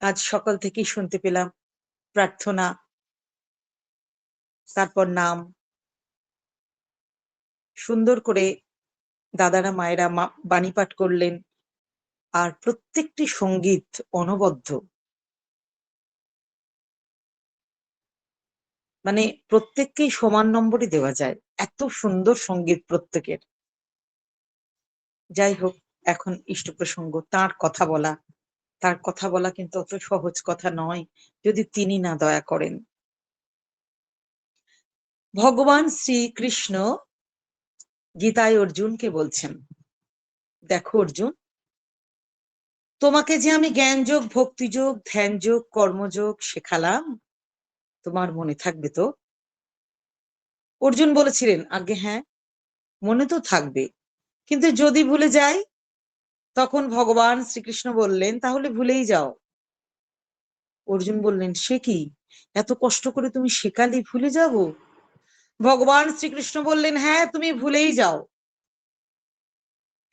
আজ সকাল থেকেই শুনতে পেলাম। প্রার্থনা। তারপর নাম। সুন্দর করে দাদারা, মায়েরা বাণী পাঠ করলেন। আর প্রত্যেকটি সংগীত অনবদ্য। মানে প্রত্যেককেই সমান নম্বরই দেওয়া যায়। এত সুন্দর সংগীত প্রত্যেকের। যাই হোক, এখন ইষ্ট প্রসঙ্গ তার কথা বলা। তার কথা বলা কিন্তু অত সহজ কথা নয়, যদি তিনি না দয়া করেন। ভগবান শ্রীকৃষ্ণ গীতায় অর্জুনকে বলছেন, দেখো অর্জুন, তোমাকে যে আমি জ্ঞানযোগ, ভক্তিযোগ, ধ্যানযোগ, কর্মযোগ শেখালাম, তোমার মনে থাকবে তো? অর্জুন বলেছিলেন, আগে হ্যাঁ মনে তো থাকবে। কিন্তু যদি ভুলে যাই তখন ভগবান শ্রীকৃষ্ণ বললেন, তাহলে ভুলেই যাও। অর্জুন বললেন, সে কি? এত কষ্ট করে তুমি শেখালি, ভুলে যাব? ভগবান শ্রীকৃষ্ণ বললেন হ্যাঁ তুমি ভুলেই যাও।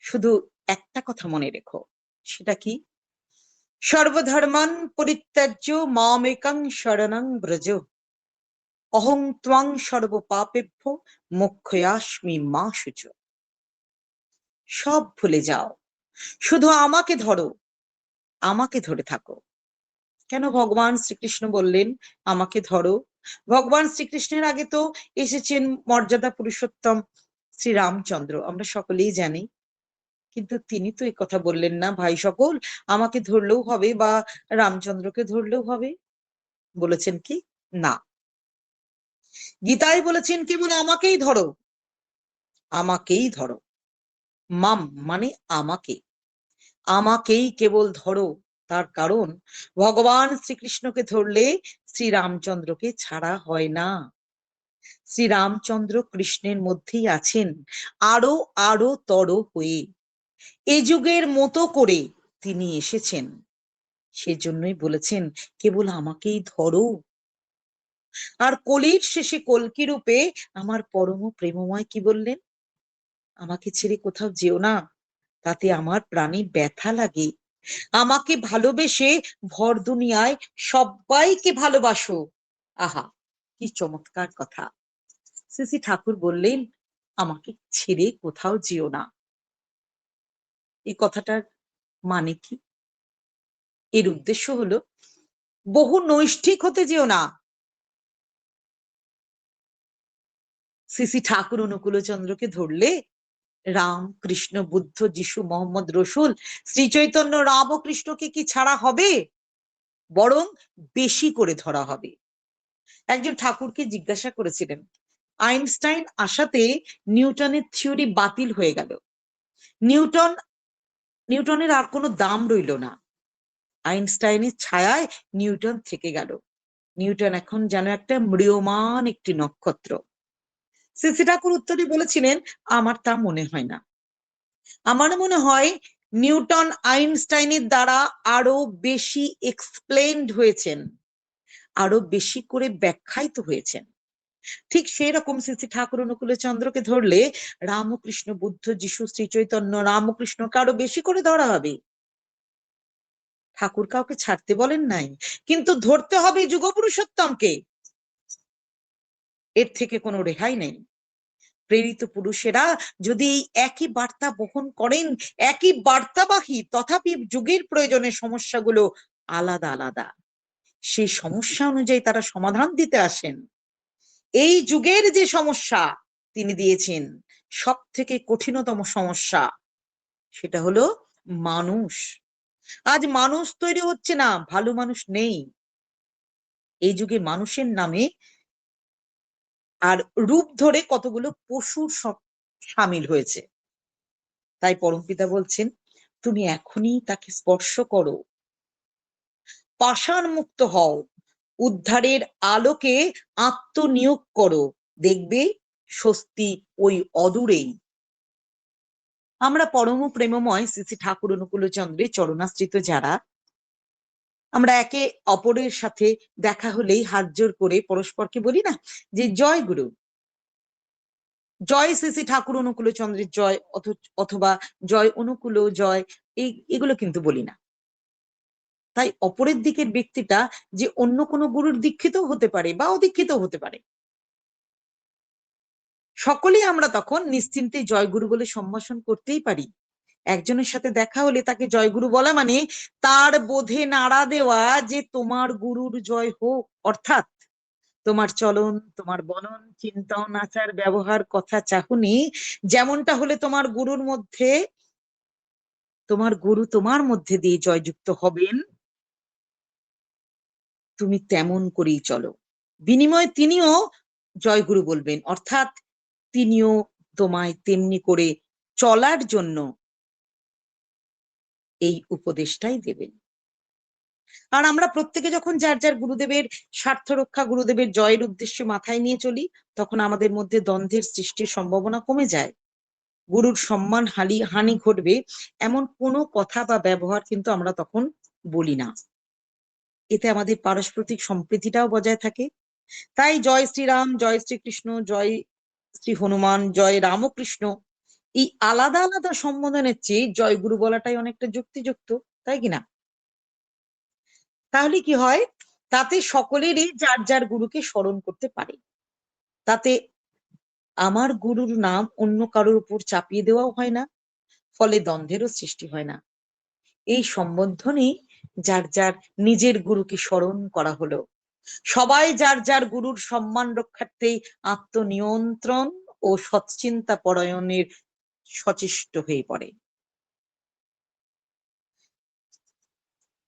শুধু একটা কথা মনে রেখো, সেটা কি? সর্বধর্মান পরিত্যাজ্য মামেকাং শরণাং ব্রজ। অহং ত্বাং সর্বপাপেভ্য মুখ্যাস্মি মা সুচ সব ভুলে যাও। শুধু আমাকে ধরো, আমাকে ধরে থাকো। কেন ভগবান শ্রীকৃষ্ণ বললেন, আমাকে ধরো? ভগবান শ্রীকৃষ্ণের আগে তো এসেছেন মর্যাদা পুরুষোত্তম শ্রী রামচন্দ্র আমরা সকলেই জানি। কিন্তু তিনি তো এই কথা বললেন না, ভাই সকল, আমাকে ধরলেও হবে বা রামচন্দ্রকে ধরলেও হবে? বলেছেন কি? না। গীতায় বলেছেন কেবল আমাকেই ধরো আমাকেই ধরো। মাম মানে আমাকে। আমাকেই কেবল ধরো, তার কারণ ভগবান শ্রীকৃষ্ণকে ধরলে শ্রীরামচন্দ্রকে ছাড়া হয় না। শ্রীরামচন্দ্র কৃষ্ণের মধ্যেই আছেন, আরও আরও তর হয়ে। এ যুগের মতো করে তিনি এসেছেন। সেজন্যই বলেছেন, কেবল আমাকেই ধরো। আর কলির শেষে কলকি রূপে আমার পরম প্রেমময় কি বললেন? আমাকে ছেড়ে কোথাও যেও না। তাতে আমার প্রাণে ব্যথা লাগে। আমাকে ভালোবেসে ভর দুনিয়ায় সবাইকে ভালোবাসো। আহা, কি চমৎকার কথা। শ্রী ঠাকুর বললেন, আমাকে ছেড়ে কোথাও যেও না। এই কথাটার মানে কি? এর উদ্দেশ্য হলো, বহু নৈষ্ঠিক হতে যেও না। শ্রী ঠাকুর অনুকূলচন্দ্রকে ধরলে রাম, কৃষ্ণ, বুদ্ধ, যিশু, মোহাম্মদ, রসুল শ্রী চৈতন্য রাম ও কৃষ্ণকে কি ছাড়া হবে? বরং বেশি করে ধরা হবে। একজন ঠাকুরকে জিজ্ঞাসা করেছিলেন, আইনস্টাইন আসাতে নিউটনের থিওরি বাতিল হয়ে গেল। নিউটন, নিউটনের আর কোনো দাম রইল না। আইনস্টাইনের ছায়ায় নিউটন থেকে গেল। নিউটন এখন যেন একটা ম্রিয়মান একটি নক্ষত্র। সিসি ঠাকুর উত্তরে বলেছিলেন, আমার তা মনে হয় না। আমার মনে হয় নিউটন আইনস্টাইনের দ্বারা আরও বেশি এক্সপ্লেনড হয়েছেন, আরও বেশি করে ব্যাখ্যায়িত হয়েছেন। ঠিক সেই রকম শ্রী ঠাকুর অনুকূলে চন্দ্রকে ধরলে রামকৃষ্ণ, বুদ্ধ, যিশু, শ্রী চৈতন্য রামকৃষ্ণকে আরও বেশি করে ধরা হবে? ঠাকুর কাউকে ছাড়তে বলেন নাই, কিন্তু ধরতে হবে যুগপুরুষোত্তমকে। এর থেকে কোনো রেহাই নেই। প্রেরিত পুরুষেরা যদি এই একই বার্তা বহন করেন, একই বার্তাবাহী তথাপি যুগের প্রয়োজনে সমস্যাগুলো আলাদা আলাদা। সেই সমস্যা অনুযায়ী তারা সমাধান দিতে আসেন। এই যুগের যে সমস্যা তিনি দিয়েছেন সব থেকে কঠিনতম সমস্যা সেটা হলো মানুষ। আজ মানুষ তৈরি হচ্ছে না, ভালো মানুষ নেই। এই যুগে মানুষের নামে আর রূপ ধরে কতগুলো পশুর সামিল হয়েছে। তাই পরমপিতা বলছেন, তুমি এখনই তাকে স্পর্শ করো। পাষাণ মুক্ত হও। উদ্ধারের আলোকে আত্মনিয়োগ করো। দেখবে স্বস্তি ওই অদূরেই। আমরা পরম প্রেমময় শ্রী ঠাকুর অনুকূল চন্দ্রের চরণাশ্রিত যারা আমরা একে অপরের সাথে দেখা হলেই হাত জোর করে পরস্পরকে বলি না যে, জয় গুরু। জয় শ্রী ঠাকুর অনুকূল চন্দ্রের জয় অথবা জয় অনুকূল জয়, এই, এগুলো কিন্তু বলি না। তাই অপরের দিকের ব্যক্তিটা যে অন্য কোনো গুরুর দীক্ষিত হতে পারে বা অদীক্ষিত হতে পারে। সকলেই আমরা তখন নিশ্চিন্তে জয়গুরু বলে সম্ভাষণ করতেই পারি। একজনের সাথে দেখা হলে তাকে জয়গুরু বলা মানে তার বোধে নাড়া দেওয়া যে তোমার গুরুর জয় হোক, অর্থাৎ তোমার চলন, তোমার বনন চিন্তন, আচার, ব্যবহার, কথা, চাহুনি, যেমনটা হলে তোমার গুরুর মধ্যে, তোমার গুরু তোমার মধ্যে দিয়ে জয়যুক্ত হবেন, তুমি তেমন করেই চলো। বিনিময়ে তিনিও জয়গুরু বলবেন, অর্থাৎ তিনিও তোমায় তেমনি করে চলার জন্য এই উপদেশটাই দেবেন। আর আমরা প্রত্যেকে যখন যার যার গুরুদেবের স্বার্থ রক্ষা, গুরুদেবের জয়ের উদ্দেশ্য মাথায় নিয়ে চলি, তখন আমাদের মধ্যে দ্বন্দ্বের সৃষ্টির সম্ভাবনা কমে যায়। গুরুর সম্মান হানি হানি ঘটবে এমন কোনো কথা বা ব্যবহার কিন্তু আমরা তখন বলি না। এতে আমাদের পারস্পরিক সম্প্রীতিটাও বজায় থাকে। তাই জয় শ্রীরাম, জয় শ্রীকৃষ্ণ, জয় শ্রী হনুমান, জয় রামকৃষ্ণ এই আলাদা আলাদা সম্বোধনের চেয়ে জয় গুরু বলাটাই অনেকটা যুক্তিযুক্ত, তাই কিনা? তাহলে কি হয়? তাতে সকলেরই যার যার গুরুকে স্মরণ করতে পারে। তাতে আমার গুরুর নাম অন্য কারোর উপর চাপিয়ে দেওয়াও হয় না, ফলে দ্বন্দ্বেরও সৃষ্টি হয় না। এই সম্বোধনেই যার যার নিজের গুরুকে স্মরণ করা হলো। সবাই যার যার গুরুর সম্মান রক্ষার্থে আত্মনিয়ন্ত্রণ ও সৎচিন্তা পরায়ণের সচেষ্ট হয়ে পড়ে।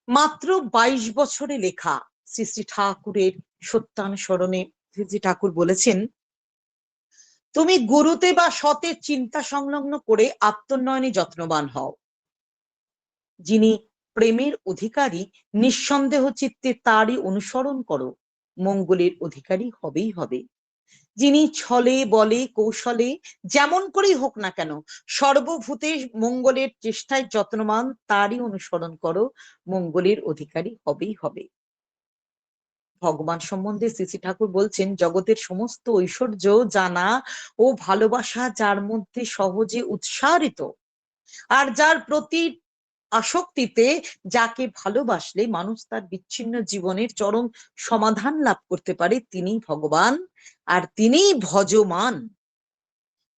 মাত্র ২২ বছরে লেখা শ্রী শ্রী ঠাকুরের সত্যানুসরণে শ্রী শ্রী ঠাকুর বলেছেন, তুমি গুরুতে বা সতে চিন্তা সংলগ্ন করে আত্মোন্নয়নে যত্নবান হও। যিনি প্রেমের অধিকারী, নিঃসন্দেহ চিত্তে তারই অনুসরণ করো, মঙ্গলের অধিকারী হবেই হবে। যিনি ছলে, বলে, কৌশলে, যেমন করেই হোক না কেন, সর্বভূতে মঙ্গলের চেষ্টায় যত্নমান তারই অনুসরণ করো, মঙ্গলের অধিকারী হবেই হবে। ভগবান সম্বন্ধে শ্রী ঠাকুর বলছেন, জগতের সমস্ত ঐশ্বর্য, জানা ও ভালোবাসা যার মধ্যে সহজে উৎসারিত, আর যার প্রতি আসক্তিতে যাকে ভালোবাসলে মানুষ তার বিচ্ছিন্ন জীবনের চরম সমাধান লাভ করতে পারে তিনি ভগবান আর তিনি ভজমান।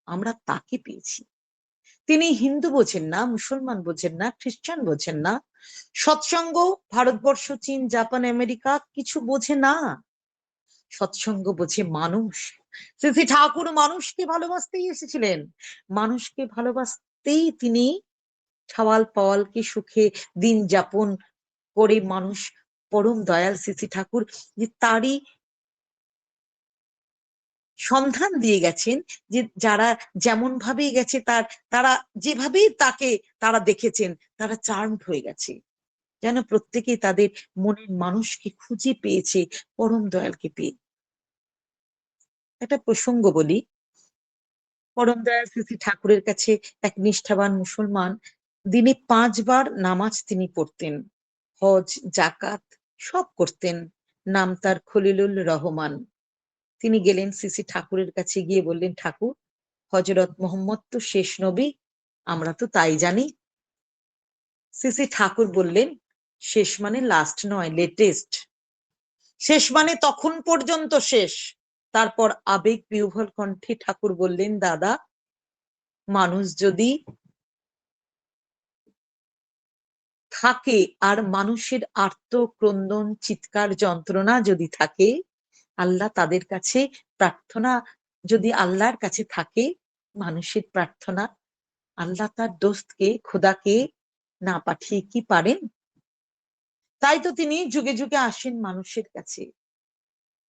আমরা তাকে পেয়েছি। তিনি হিন্দু বোঝেন না, মুসলমান বোঝেন না, খ্রিস্টান বোঝেন না। সৎসঙ্গ, ভারতবর্ষ, চীন, জাপান, আমেরিকা কিছু বোঝে না। সৎসঙ্গ বোঝে মানুষ। শ্রী ঠাকুর মানুষকে ভালোবাসতেই এসেছিলেন। মানুষকে ভালোবাসতেই তিনি ছাওয়াল পাওয়ালকে সুখে দিন যাপন করে মানুষ? পরম দয়াল শ্রী ঠাকুর যে তারই সন্ধান দিয়ে গেছেন, যে যারা যেমন ভাবেই গেছে তার, তারা যেভাবেই তাকে, তারা দেখেছেন, তারা চার্মড হয়ে গেছে। যেন প্রত্যেকেই তাদের মনের মানুষকে খুঁজে পেয়েছে, পরম দয়ালকে পেয়ে। একটা প্রসঙ্গ বলি। পরম দয়াল শ্রী ঠাকুরের কাছে এক নিষ্ঠাবান মুসলমান দিনে পাঁচবার নামাজ তিনি পড়তেন। হজ জাকাত সব করতেন। নাম তার খলিলুল রহমান। তিনি গেলেন সিসি ঠাকুরের কাছে গিয়ে বললেন, ঠাকুর হজরত মোহাম্মদ তো শেষ নবী, আমরা তো তাই জানি। সিসি ঠাকুর বললেন, শেষ মানে লাস্ট নয় লেটেস্ট শেষ মানে তখন পর্যন্ত শেষ। তারপর আবেগ বিহ্বল কণ্ঠে ঠাকুর বললেন, দাদা, মানুষ যদি থাকে। আর মানুষের আর্ত ক্রন্দন চিৎকার, যন্ত্রণা যদি থাকে, আল্লাহ তাদের কাছে প্রার্থনা যদি আল্লাহর কাছে থাকে, মানুষের প্রার্থনা, আল্লাহ তার দোস্তকে, খোদাকে না পাঠিয়ে কি পারেন? তাই তো তিনি যুগে যুগে আসেন মানুষের কাছে।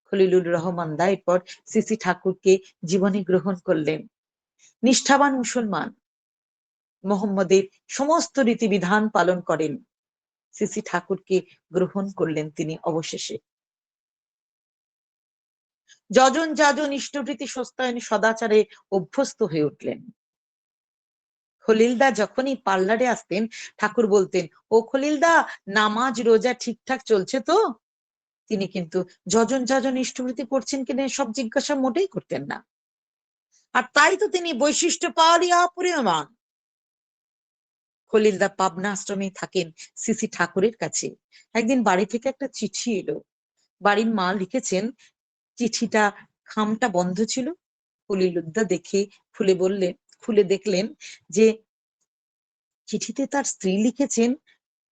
খলিলুর রহমান দা এরপর সিসি ঠাকুরকে জীবনে গ্রহণ করলেন। নিষ্ঠাবান মুসলমান। মোহাম্মদের সমস্ত রীতিবিধান পালন করেন। সিসি ঠাকুরকে গ্রহণ করলেন তিনি অবশেষে। যজন যাজন ইষ্টভৃতি সস্তায়নে সদাচারে অভ্যস্ত হয়ে উঠলেন। খলিলদা যখনই পার্লারে আসতেন, ঠাকুর বলতেন, ও খলিলদা, নামাজ, রোজা ঠিকঠাক চলছে তো? তিনি কিন্তু যজন যাজন ইষ্টভৃতি করছেন কিনা সব জিজ্ঞাসা মোটেই করতেন না। আর তাই তো তিনি বৈশিষ্ট্য পাওয়ারই অপরিয়মান খলিলদা পাবনা আশ্রমে থাকেন সিসি ঠাকুরের কাছে। একদিন বাড়ি থেকে একটা চিঠি এলো। বাড়ির মা লিখেছেন, চিঠিটা খামটা বন্ধ ছিল। খলিলুদ্দা দেখে খুলে বললেন, খুলে দেখলেন যে চিঠিতে তার স্ত্রী লিখেছেন,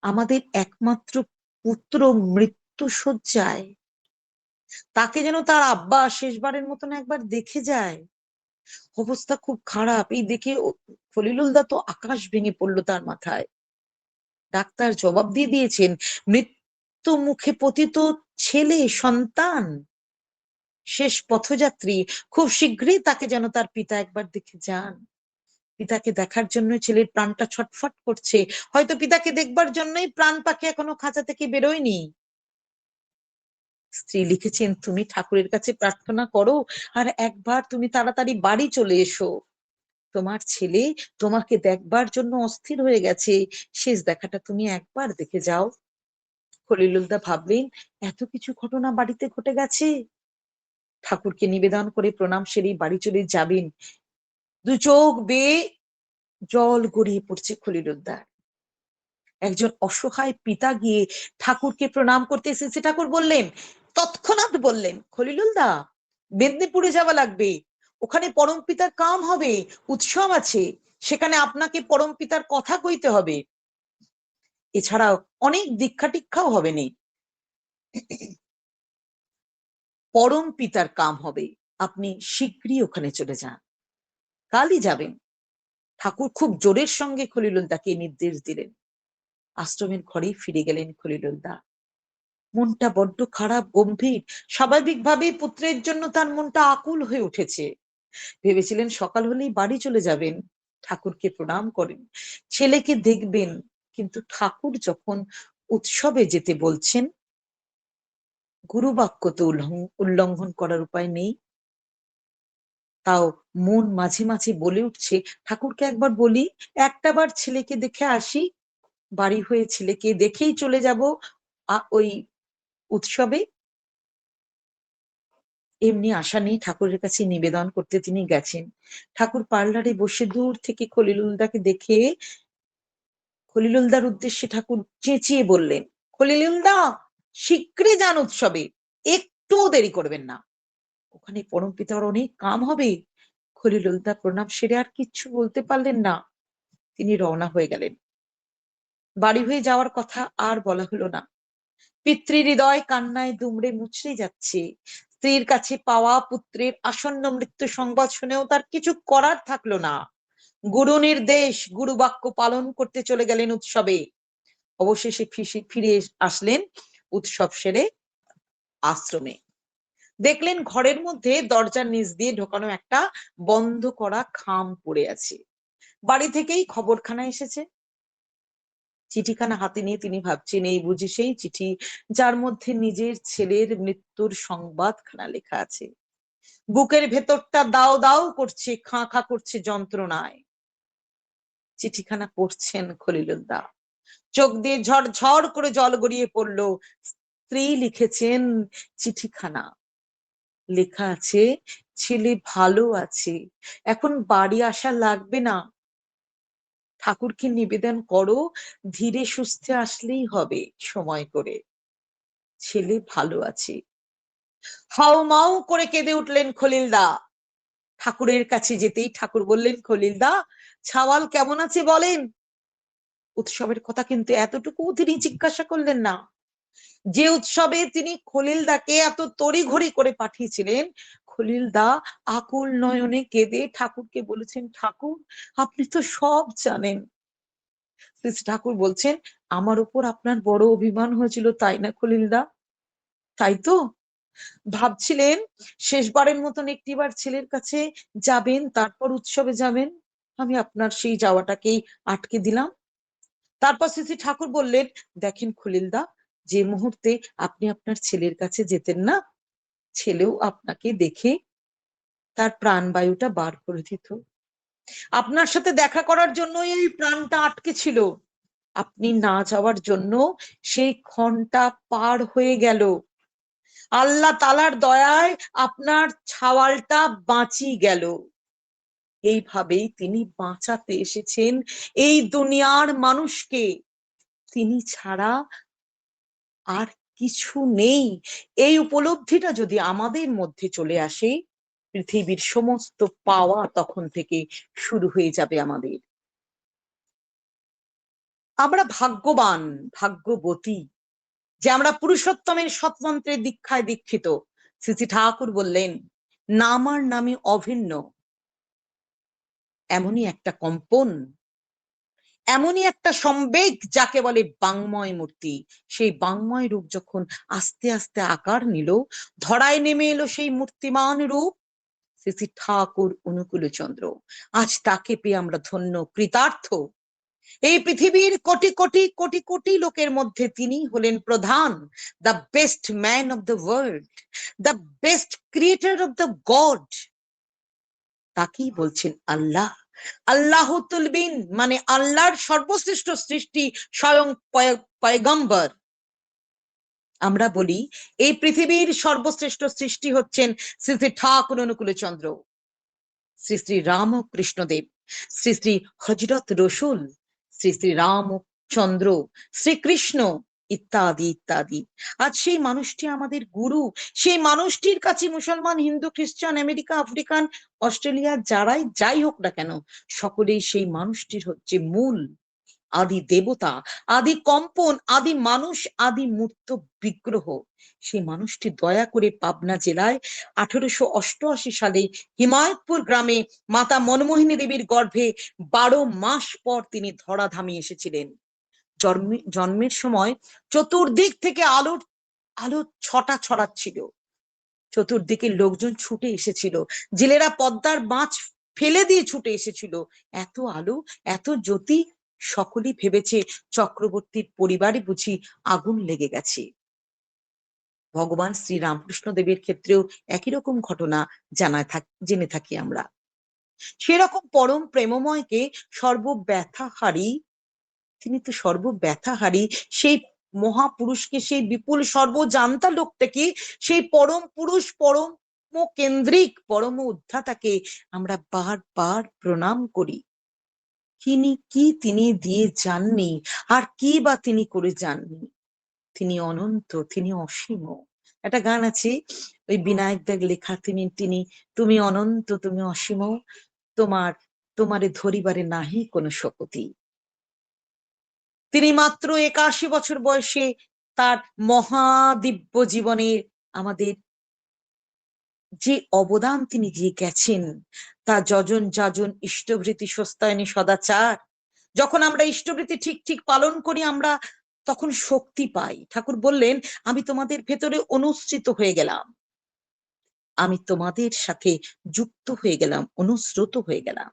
আমাদের একমাত্র পুত্র মৃত্যু শয্যায়। তাকে যেন তার আব্বা শেষবারের মতন একবার দেখে যায়। অবস্থা খুব খারাপ। এই দেখে খলিলুলদা তো আকাশ ভেঙে পড়ল তার মাথায়। ডাক্তার জবাব দিয়ে দিয়েছেন, মৃত্যু মুখে পতিত ছেলে, সন্তান, শেষ পথযাত্রী। খুব শীঘ্রই তাকে যেন তার পিতা একবার দেখে যান। পিতাকে দেখার জন্য ছেলের প্রাণটা ছটফট করছে। হয়তো পিতাকে দেখবার জন্যই প্রাণ পাখি এখনও খাঁচা থেকে বেরোয়নি। স্ত্রী লিখেছেন, তুমি ঠাকুরের কাছে প্রার্থনা করো আর একবার তুমি তাড়াতাড়ি বাড়ি চলে এসো। তোমার ছেলে তোমাকে দেখবার জন্য অস্থির হয়ে গেছে। শেষ দেখাটা তুমি একবার দেখে যাও। খলিলুলদা ভাবলেন, এত কিছু ঘটনা বাড়িতে ঘটে গেছে? ঠাকুরকে নিবেদন করে প্রণাম সেরে বাড়ি চলে যাবেন। দু চোখ বেয়ে জল গড়িয়ে পড়ছে খলিলুদ্দার একজন অসহায় পিতা গিয়ে ঠাকুরকে প্রণাম করতে এসেছে। ঠাকুর বললেন তৎক্ষণাৎ বললেন খলিলুলদা মেদিনীপুরে যাওয়া লাগবে। ওখানে পরম পিতার কাম হবে, উৎসব আছে। সেখানে আপনাকে পরম পিতার কথা কইতে হবে। এছাড়াও অনেক দীক্ষা টিক্ষাও হবে নেই পরম পিতার কাম হবে। আপনি শীঘ্রই ওখানে চলে যান। কালই যাবেন। ঠাকুর খুব জোরের সঙ্গে খলিলুলদাকে নির্দেশ দিলেন। আশ্রমের ঘরেই ফিরে গেলেন খলিলুলদা মনটা বড্ড খারাপ, গম্ভীর। স্বাভাবিকভাবেই পুত্রের জন্য তার মনটা আকুল হয়ে উঠেছে। ভেবেছিলেন সকাল হলেই বাড়ি চলে যাবেন। ঠাকুরকে প্রণাম করেন। ছেলেকে দেখবেন, কিন্তু ঠাকুর যখন উৎসবে যেতে বলছেন গুরু বাক্য তো উল্লঙ্ঘন করার উপায় নেই। তাও মন মাঝে মাঝে বলে উঠছে, ঠাকুরকে একবার বলি একটা বার ছেলেকে দেখে আসি। বাড়ি হয়ে ছেলেকে দেখেই চলে যাব। ওই উৎসবে এমনি আশা নেই ঠাকুরের কাছে নিবেদন করতে তিনি গেছেন। ঠাকুর পার্লারে বসে দূর থেকে খলিলুলদাকে দেখে খলিলুলদার উদ্দেশ্যে ঠাকুর চেঁচিয়ে বললেন, খলিলুলদা, শীঘ্রই যান উৎসবে, একটু দেরি করবেন না। ওখানে পরম পিতার অনেক কাম হবে খলিলুলদা প্রণাম সেরে আর কিচ্ছু বলতে পারলেন না। তিনি রওনা হয়ে গেলেন। বাড়ি হয়ে যাওয়ার কথা আর বলা হলো না। পিতৃ হৃদয় কান্নায় দুমড়ে মুচড়ে যাচ্ছে। স্ত্রীর কাছে পাওয়া পুত্রের আসন্ন মৃত্যু সংবাদ শুনেও তার কিছু করার থাকল না। গুরু নির্দেশ, গুরু বাক্য পালন করতে চলে গেলেন উৎসবে। অবশেষে ফিরে আসলেন উৎসব সেরে আশ্রমে। দেখলেন ঘরের মধ্যে দরজার নিচ দিয়ে ঢোকানো একটা বন্ধ করা খাম পড়ে আছে। বাড়ি থেকেই খবরখানা এসেছে। চিঠিখানা হাতে নিয়ে তিনি ভাবছেন, এই বুঝি সেই চিঠি যার মধ্যে নিজের ছেলের মৃত্যুর সংবাদখানা লেখা আছে। বুকের ভেতরটা দাও দাও করছে, খাঁ খাঁ করছে যন্ত্রণায়। চিঠিখানা পড়ছেন খলিলুদ্দা চোখ দিয়ে ঝড় ঝড় করে জল গড়িয়ে পড়ল। স্ত্রী লিখেছেন, চিঠিখানা লেখা আছে, ছেলে ভালো আছে, এখন বাড়ি আসা লাগবে না। ঠাকুরকে নিবেদন করো, ধীরে সুস্থে আসলেই হবে সময় করে। ছেলে ভালো আছে। হাও মাও করে কেঁদে উঠলেন খলিলদা। ঠাকুরের কাছে যেতেই ঠাকুর বললেন, খলিলদা, ছাওয়াল কেমন আছে বলেন? উৎসবের কথা কিন্তু এতটুকু তিনি জিজ্ঞাসা করলেন না। যে উৎসবে তিনি খলিলদাকে এত তড়িঘড়ি করে পাঠিয়েছিলেন খলিল দা আকুল নয়নে কেঁদে ঠাকুরকে বলেছেন ঠাকুর আপনি তো সব জানেন। শ্রী ঠাকুর বলছেন আমার উপর আপনার বড় অভিমান হয়েছিল তাই না খলিল দা? তাই তো। ভাবছিলেন শেষবারের মতন একটিবার ছেলের কাছে যাবেন তারপর উৎসবে যাবেন আমি আপনার সেই যাওয়াটাকেই আটকে দিলাম। তারপর শ্রী ঠাকুর বললেন দেখেন খলিলদা যে মুহূর্তে আপনি আপনার ছেলের কাছে যেতেন না ছেলেও আপনাকে দেখে তার প্রাণবায়ুটা বার করে দিত। আপনার সাথে দেখা করার জন্য এই প্রাণটা আটকে ছিল। আপনি না যাওয়ার জন্য সেই ক্ষণটা পার হয়ে গেল। আল্লাহ তালার দয়ায় আপনার ছাওয়ালটা বাঁচি গেল। এইভাবেই তিনি বাঁচাতে এসেছেন এই দুনিয়ার মানুষকে। তিনি ছাড়া আর কিছু নেই। এই উপলব্ধিটা যদি আমাদের মধ্যে চলে আসে, পৃথিবীর সমস্ত পাওয়া তখন থেকে শুরু হয়ে যাবে আমাদের। আমরা ভাগ্যবান, ভাগ্যবতী, যে আমরা পুরুষোত্তমের সৎমন্ত্রের দীক্ষায় দীক্ষিত। শ্রী ঠাকুর বললেন, নামার নামে অভিন্ন, এমনই একটা কম্পন এমনই একটা সম্বেগ যাকে বলে বাংময় মূর্তি। সেই বাংময় রূপ যখন আস্তে আস্তে আকার নিল, ধরায় নেমে এলো সেই মূর্তিমান রূপ, শ্রী ঠাকুর অনুকূল চন্দ্র আজ তাকে পেয়ে আমরা ধন্য, কৃতার্থ। এই পৃথিবীর কোটি কোটি কোটি কোটি লোকের মধ্যে তিনি হলেন প্রধান the best man of the world the best creator of the god তাকেই বলছেন আল্লাহ। আল্লাহ তুলবিন মানে আল্লাহর সর্বশ্রেষ্ঠ সৃষ্টি স্বয়ং পয়গম্বর। আমরা বলি, এই পৃথিবীর সর্বশ্রেষ্ঠ সৃষ্টি হচ্ছেন শ্রী শ্রী ঠাকুর অনুকূল চন্দ্র, শ্রী শ্রী রামকৃষ্ণদেব, শ্রী শ্রী হজরত রসুল, শ্রী শ্রী রামচন্দ্র শ্রীকৃষ্ণ ইত্যাদি ইত্যাদি। আজ সেই মানুষটি আমাদের গুরু। সেই মানুষটির কাছে মুসলমান, হিন্দু, খ্রিস্টান, আমেরিকা, আফ্রিকান, অস্ট্রেলিয়া, যারাই যাই হোক না কেন, সকলেই সেই মানুষটির হচ্ছে মূল, আদি দেবতা, আদি কম্পন, আদি মানুষ, আদি মূর্ত বিগ্রহ। সেই মানুষটি দয়া করে পাবনা জেলায় আঠারোশো অষ্টআশি সালে হিমায়তপুর গ্রামে মাতা মনমোহিনী দেবীর গর্ভে বারো মাস পর তিনি ধরাধামে এসেছিলেন। জন্মের সময় চতুর্দিক থেকে আলোর আলো ছটা ছড়াচ্ছিল। চতুর্দিকে লোকজন ছুটে এসেছিল। জেলেরা পদ্মার মাছ ফেলে দিয়ে ছুটে এসেছিল। এত আলো, এত জ্যোতি সকলেই ভেবেছে চক্রবর্তীর পরিবারে বুঝি আগুন লেগে গেছে। ভগবান শ্রী রামকৃষ্ণ দেবের ক্ষেত্রেও একই রকম ঘটনা জানা থাক, জেনে থাকি আমরা। সেরকম পরম প্রেমময়কে সর্বব্যথাহারী তিনি তো সর্বব্যথাহারী। সেই মহাপুরুষকে, সেই বিপুল সর্বজান্তা লোকটাকে, সেই পরম পুরুষ, পরম কেন্দ্রিক, পরম উদ্ধাতাকে আমরা বারবার প্রণাম করি। তিনি কি তিনি দিয়ে যাননি, আর কি বা তিনি করে যাননি? তিনি অনন্ত, তিনি অসীম। একটা গান আছে, ওই বিনায়ক দেব লেখা, তিনি তিনি, তুমি অনন্ত, তুমি অসীম, তোমার, তোমারে ধরিবারে নাহি কোনো শপতি তিনি মাত্র একাশি বছর বয়সে তার মহাদিব্য জীবনে আমাদের যে অবদান তিনি দিয়ে গেছেন, তা যজন যাজন ইষ্টভৃতি সস্তায়নী সদাচার। যখন আমরা ইষ্টভৃতি ঠিক ঠিক পালন করি, আমরা তখন শক্তি পাই। ঠাকুর বললেন, আমি তোমাদের ভেতরে অনুসৃত হয়ে গেলাম। আমি তোমাদের সাথে যুক্ত হয়ে গেলাম অনুস্রোত হয়ে গেলাম।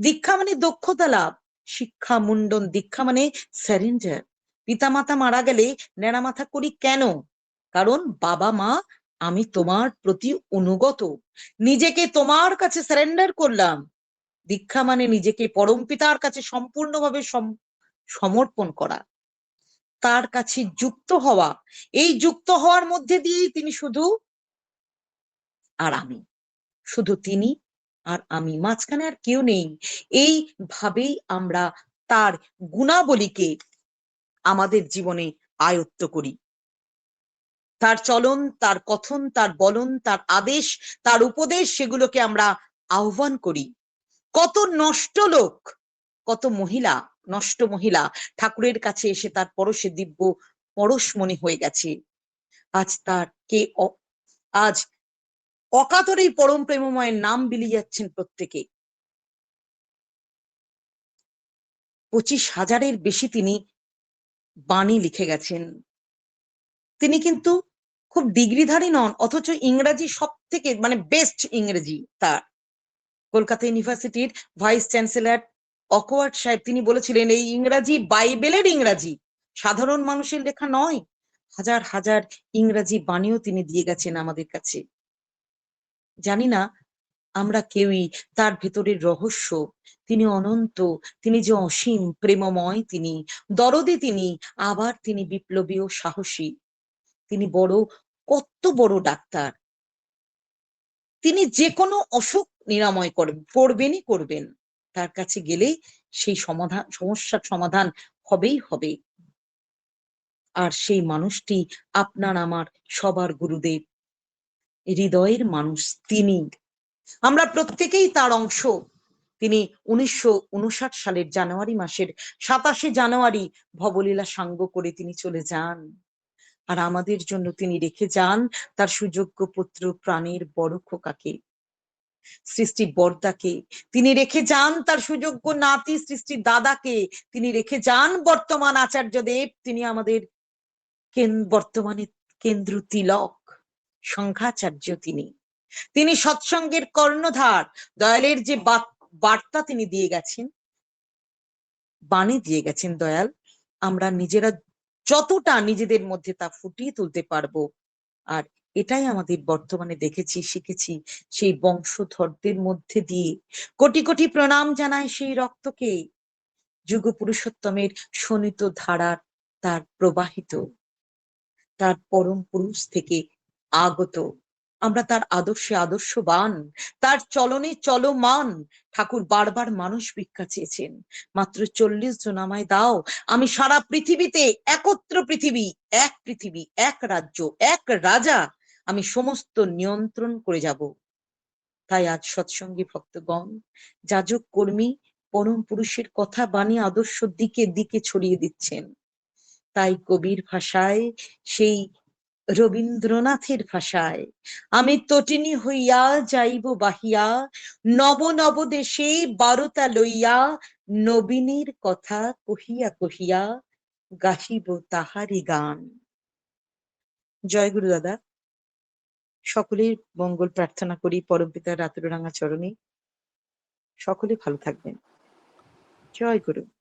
দীক্ষা মানে দক্ষতা লাভ। শিক্ষা মুন্ডন দীক্ষা মানে স্যারেঞ্জার পিতামাতা মারা গেলে নেড়া মাথা করি কেন? কারণ বাবা মা, আমি তোমার প্রতি অনুগত। নিজেকে তোমার কাছে সারেন্ডার করলাম। দীক্ষা মানে নিজেকে পরম পিতার কাছে সম্পূর্ণভাবে সমর্পণ করা। তার কাছে যুক্ত হওয়া। এই যুক্ত হওয়ার মধ্যে দিয়েই তিনি শুধু আর আমি। শুধু তিনি আর আমি, মাঝখানে আর কেউ নেই। এই ভাবেই আমরা তার গুণাবলীকে আমাদের জীবনে আয়ত্ত করি। তার চলন, তার কথন, তার বলন, তার আদেশ, তার উপদেশ সেগুলোকে আমরা আহ্বান করি। কত নষ্ট লোক, কত মহিলা, নষ্ট মহিলা ঠাকুরের কাছে এসে তার পরশে দিব্য পরশমণি হয়ে গেছে। আজ তার কে আজ অকাতরেই পরম প্রেমময়ের নাম বিলিয়ে যাচ্ছেন প্রত্যেকে। পঁচিশ হাজারের বেশি তিনি বাণী লিখে গেছেন। তিনি কিন্তু খুব ডিগ্রিধারী নন, অথচ ইংরাজি সব থেকে মানে বেস্ট ইংরেজি তার। কলকাতা ইউনিভার্সিটির ভাইস চ্যান্সেলর অকওয়ার্ড সাহেব, তিনি বলেছিলেন, এই ইংরাজি বাইবেলের ইংরাজি, সাধারণ মানুষের লেখা নয়। হাজার হাজার ইংরাজি বাণীও তিনি দিয়ে গেছেন আমাদের কাছে। জানি না আমরা কেউই তার ভেতরের রহস্য। তিনি অনন্ত, তিনি যে অসীম, প্রেমময় তিনি, দরদে তিনি, আবার তিনি বিপ্লবী ও সাহসী। তিনি বড় কত বড় ডাক্তার। তিনি যে কোনো অসুখ নিরাময় করবেন করবেনই করবেন। তার কাছে গেলে সেই সমাধান সমস্যার সমাধান হবেই হবে। আর সেই মানুষটি আপনার আমার সবার গুরুদেব। হৃদয়ের মানুষ তিনি। আমরা প্রত্যেকেই তার অংশ। তিনি উনিশশো উনষাট সালের জানুয়ারি মাসের সাতাশে জানুয়ারি ভবলীলা সাঙ্গ করে তিনি চলে যান। আর আমাদের জন্য তিনি রেখে যান তার সুযোগ্য পুত্র প্রাণের বড় খোকাকে সৃষ্টি বর্দাকে তিনি রেখে যান তার সুযোগ্য নাতি সৃষ্টি দাদাকে। তিনি রেখে যান বর্তমান আচার্য দেব তিনি আমাদের বর্তমানে কেন্দ্র তিলক। সংঘাচার্য তিনি। তিনি সৎসঙ্গের কর্ণধার, দয়ালের যে বার্তা তিনি দিয়ে গেছেন, বাণী দিয়ে গেছেন, দয়াল, আমরা নিজেরা যতটা নিজেদের মধ্যে তা ফুটিয়ে তুলতে পারব, আর এটাই আমাদের বর্তমানে দেখেছি, শিখেছি, সেই বংশধরদের মধ্যে দিয়ে। কোটি কোটি প্রণাম জানায় সেই রক্তকে যুগ পুরুষোত্তমের শোনিত ধারার তার প্রবাহিত, তার পরম পুরুষ থেকে আগত। আমরা তার আদর্শে আদর্শবান, তার চলনে চলমান। ঠাকুর বারবার মানুষ ভিক্ষা চেয়েছেন। মাত্র চল্লিশ জন আমায় দাও, আমি সারা পৃথিবীতে একত্র পৃথিবী, এক পৃথিবী, এক রাজ্য, এক রাজা, আমি সমস্ত নিয়ন্ত্রণ করে যাব। তাই আজ সৎসঙ্গী ভক্তগণ, যাজক কর্মী, পরম পুরুষের কথা বাণী আদর্শ দিকে দিকে ছড়িয়ে দিচ্ছেন। তাই কবির ভাষায় সেই রবীন্দ্রনাথের ভাষায়, আমি তটিনী হইয়া যাইব বাহিয়া, নব নব দেশে বারতা লইয়া, নবীনের কথা কহিয়া কহিয়া গাহিব তাহারি গান। জয় গুরু দাদা। সকলের মঙ্গল প্রার্থনা করি পরমপিতার রাতুরাঙা চরণে। সকলে ভালো থাকবেন। জয় গুরু।